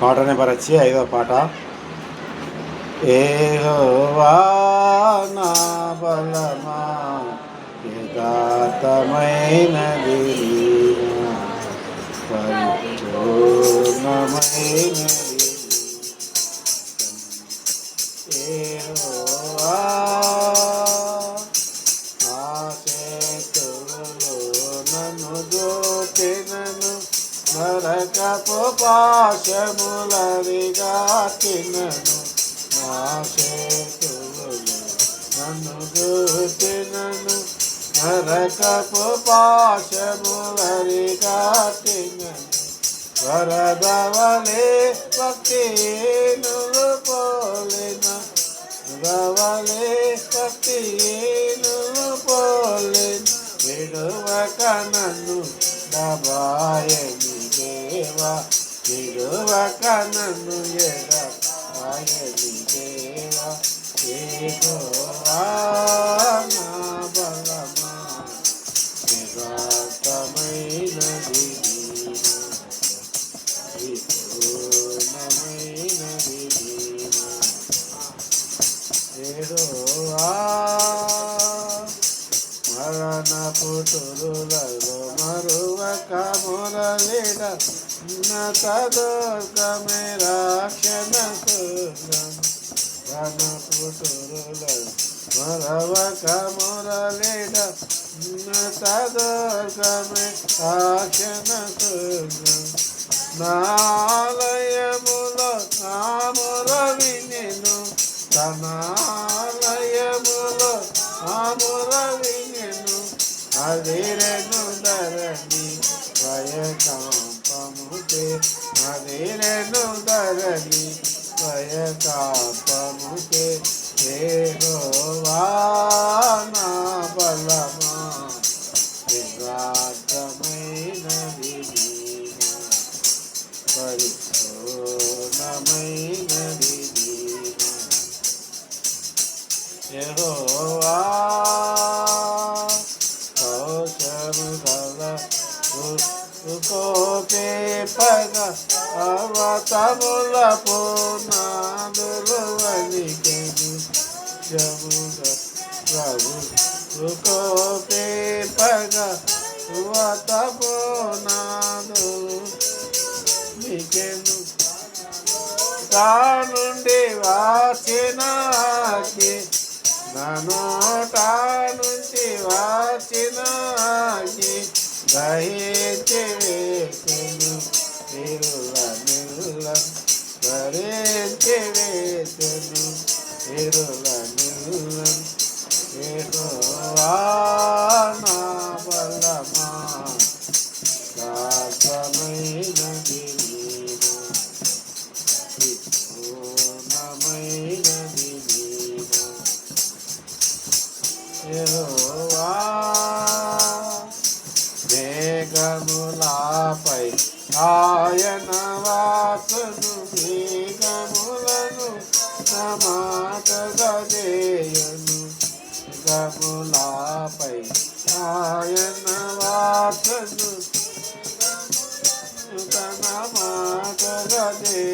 పాట నెంబర్ వచ్చి ఐదో పాట. ఏహోవా నా బలమా యథార్థమైనది పరిపూర్ణమైనది ఏహో పాశములరిగా తినను నా చేతులలో నన్ను గుర్తినను నరకపు పాశములరిగా తినను వరదవలే భక్తిను కనను నన్ను ఎడబాయని దేవా ఏగోవా నా బలమా నిరాతమైనది విపూర్ణమైనది ఏహోవా మరణ పుటురులలో మరువక మురళిడ ఉన్నత దుర్గమే రాక్షణ రణ పుటురులలో మరవక మురళిడ ఉన్నత దుర్గమే రాక్షణ నాలయములో నాముర వినెను తనాలయములో నాముర వినెను అదిరెను ధరణి భయకాంపముతే అదిరెను ధరణి భయకాంపముతే ఏహోవా! నా అవతమునాదులు నికెను నుండి వాచినాకి? అగ్ని నోట నుంచి వాచిన అగ్ని తిరుల వేసెను ఇరుల నిరుల మేఘములపై ఆయన వాసును మేఘములను సమాటగదేయును. మేఘములపై ఆయన వాసును తన మాటగదేయును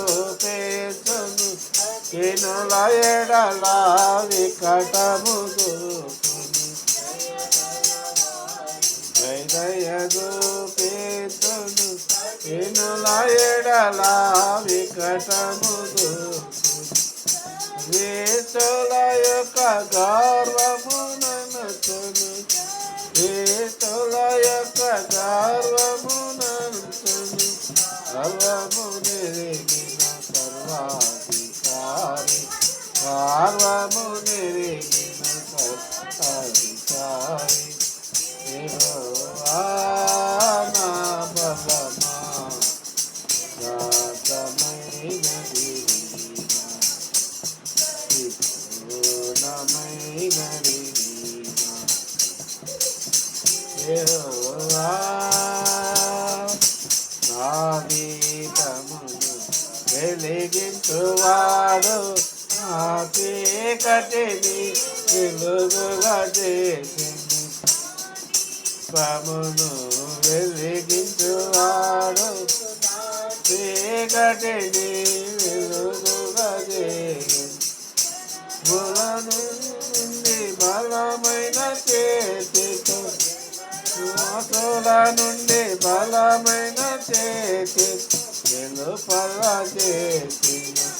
దయదూపేతును కినుల ఎడల వికటము దూకును. దయదూపేతును కినుల ఎడల వికటము దూకును. యొక్క గా Rama. చీకటిని వెలుగుగా చేసింది పమును వెలిగించువాడు చీకటిని వెలుగుగా చేసింది నుండి బలమైన చేతితో మోసల నుండి బలమైన చేతి వెలుపల చేసిన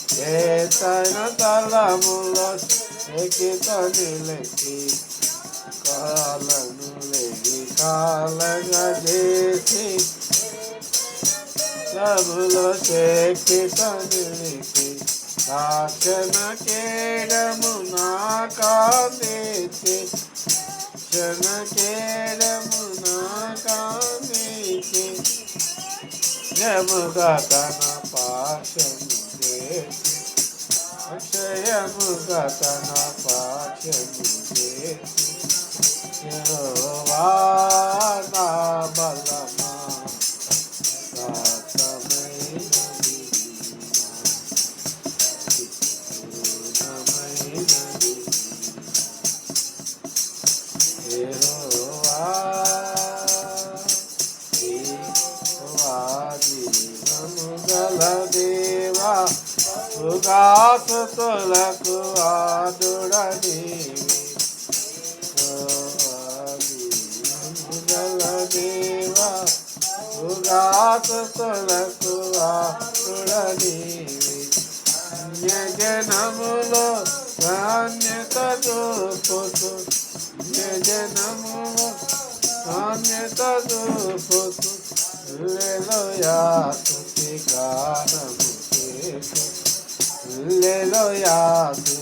ఏతన తలములో ఎకిత నిలకి కాలను లేని కాలగా చేసి ప్రభులో శక్తిత నిలిపి కాచన కేడము నా కాందించి క్షణ కేడము నా కాందించి జముగా తన అక్షయముగా తన పాశము చేసి సుగాసుతులకు ఆదుడనీవి గల దేవా సుగాసుతులకు ఆదుడనీవి జనములో ధాన్యత చూపుతు జనములో ధాన్యత చూపుతు లేలోయా లేలోయా స్తుతి